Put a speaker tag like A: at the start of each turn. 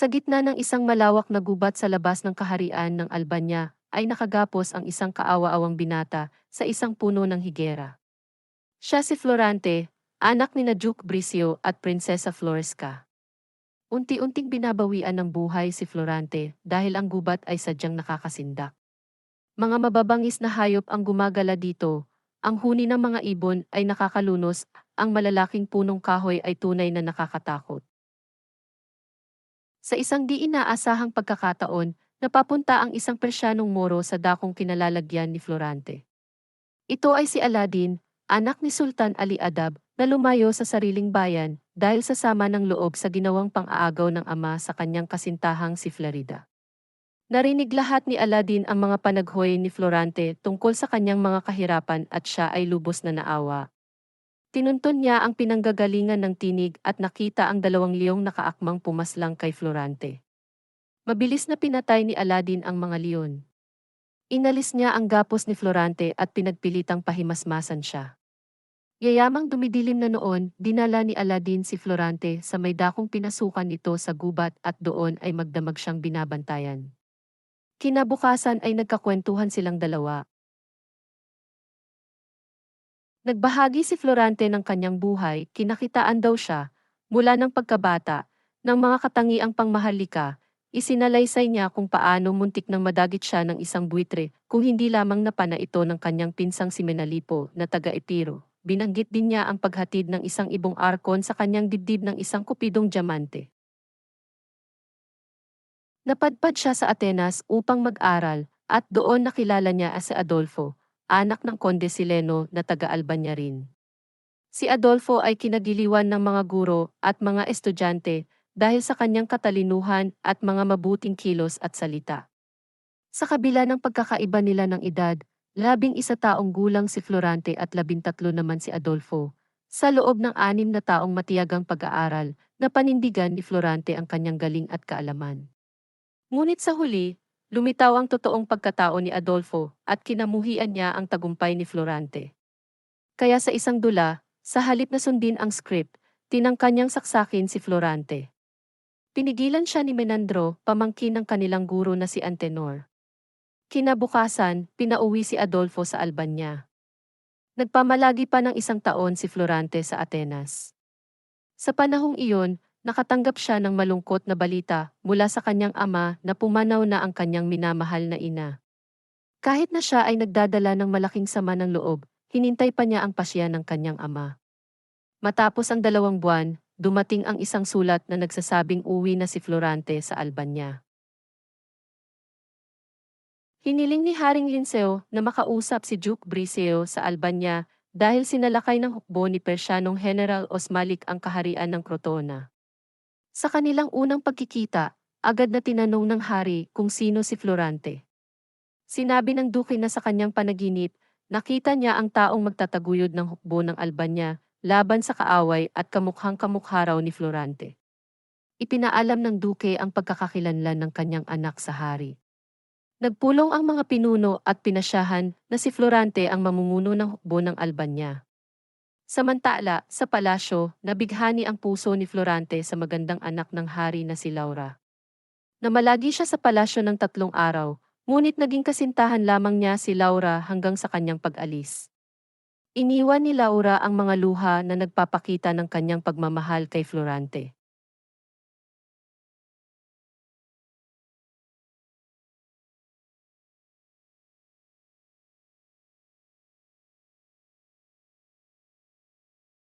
A: Sa gitna ng isang malawak na gubat sa labas ng kaharian ng Albania, ay nakagapos ang isang kaawa-awang binata sa isang puno ng higera. Siya si Florante, anak ni na Duke Bricio at Prinsesa Floresca. Unti-unting binabawian ng buhay si Florante dahil ang gubat ay sadyang nakakasindak. Mga mababangis na hayop ang gumagala dito, ang huni ng mga ibon ay nakakalunos, ang malalaking punong kahoy ay tunay na nakakatakot. Sa isang di inaasahang pagkakataon, napapunta ang isang Persyanong Moro sa dakong kinalalagyan ni Florante. Ito ay si Aladdin, anak ni Sultan Ali Adab, na lumayo sa sariling bayan dahil sa sama ng loob sa ginawang pang-aagaw ng ama sa kanyang kasintahang si Florida. Narinig lahat ni Aladdin ang mga panaghoy ni Florante tungkol sa kanyang mga kahirapan at siya ay lubos na naawa. Tinuntun niya ang pinanggagalingan ng tinig at nakita ang dalawang liyong nakaakmang pumaslang kay Florante. Mabilis na pinatay ni Aladdin ang mga leon. Inalis niya ang gapos ni Florante at pinagpilitang pahimasmasan siya. Yayamang dumidilim na noon, dinala ni Aladdin si Florante sa may dakong pinasukan ito sa gubat at doon ay magdamag siyang binabantayan. Kinabukasan ay nagkakwentuhan silang dalawa. Nagbahagi si Florante ng kanyang buhay, kinakitaan daw siya, mula ng pagkabata, ng mga katangiang pangmahalika, isinalaysay niya kung paano muntik nang madagit siya ng isang buitre, kung hindi lamang napana ito ng kanyang pinsang si Menalipo na taga-Epiro. Binanggit din niya ang paghatid ng isang ibong arkon sa kanyang dibdib ng isang kupidong diamante. Napadpad siya sa Atenas upang mag-aral, at doon nakilala niya si Adolfo, anak ng Konde Sileno na taga-Albania rin. Si Adolfo ay kinagiliwan ng mga guro at mga estudyante dahil sa kanyang katalinuhan at mga mabuting kilos at salita. Sa kabila ng pagkakaiba nila ng edad, labing isa taong gulang si Florante at labintatlo naman si Adolfo. Sa loob ng anim na taong matiyagang pag-aaral, napanindigan ni Florante ang kanyang galing at kaalaman. Ngunit sa huli, Lumitaw ang totoong pagkatao ni Adolfo at kinamuhian niya ang tagumpay ni Florante. Kaya sa isang dula, sa halip na sundin ang script, tinangka niyang saksakin si Florante. Pinigilan siya ni Menandro, pamangkin ng kanilang guro na si Antenor. Kinabukasan, pinauwi si Adolfo sa Albania. Nagpamalagi pa ng isang taon si Florante sa Atenas. Sa panahong iyon, Nakatanggap siya ng malungkot na balita mula sa kanyang ama na pumanaw na ang kanyang minamahal na ina. Kahit na siya ay nagdadala ng malaking sama ng loob, hinintay pa niya ang pasya ng kanyang ama. Matapos ang dalawang buwan, dumating ang isang sulat na nagsasabing uwi na si Florante sa Albania. Hiniling ni Haring Linceo na makausap si Duke Briseo sa Albania dahil sinalakay ng hukbo ni Persyanong General Osmalik ang kaharian ng Crotona. Sa kanilang unang pagkikita, agad na tinanong ng hari kung sino si Florante. Sinabi ng duke na sa kanyang panaginip, nakita niya ang taong magtataguyod ng hukbo ng Albania laban sa kaaway at kamukhang kamukha raw ni Florante. Ipinaalam ng duke ang pagkakakilanlan ng kanyang anak sa hari. Nagpulong ang mga pinuno at pinasyahan na si Florante ang mamumuno ng hukbo ng Albania. Samantala, sa palasyo, nabighani ang puso ni Florante sa magandang anak ng hari na si Laura. Namalagi siya sa palasyo ng tatlong araw, ngunit naging kasintahan lamang niya si Laura hanggang sa kanyang pag-alis. Iniwan ni Laura ang mga luha na nagpapakita ng kanyang pagmamahal kay Florante.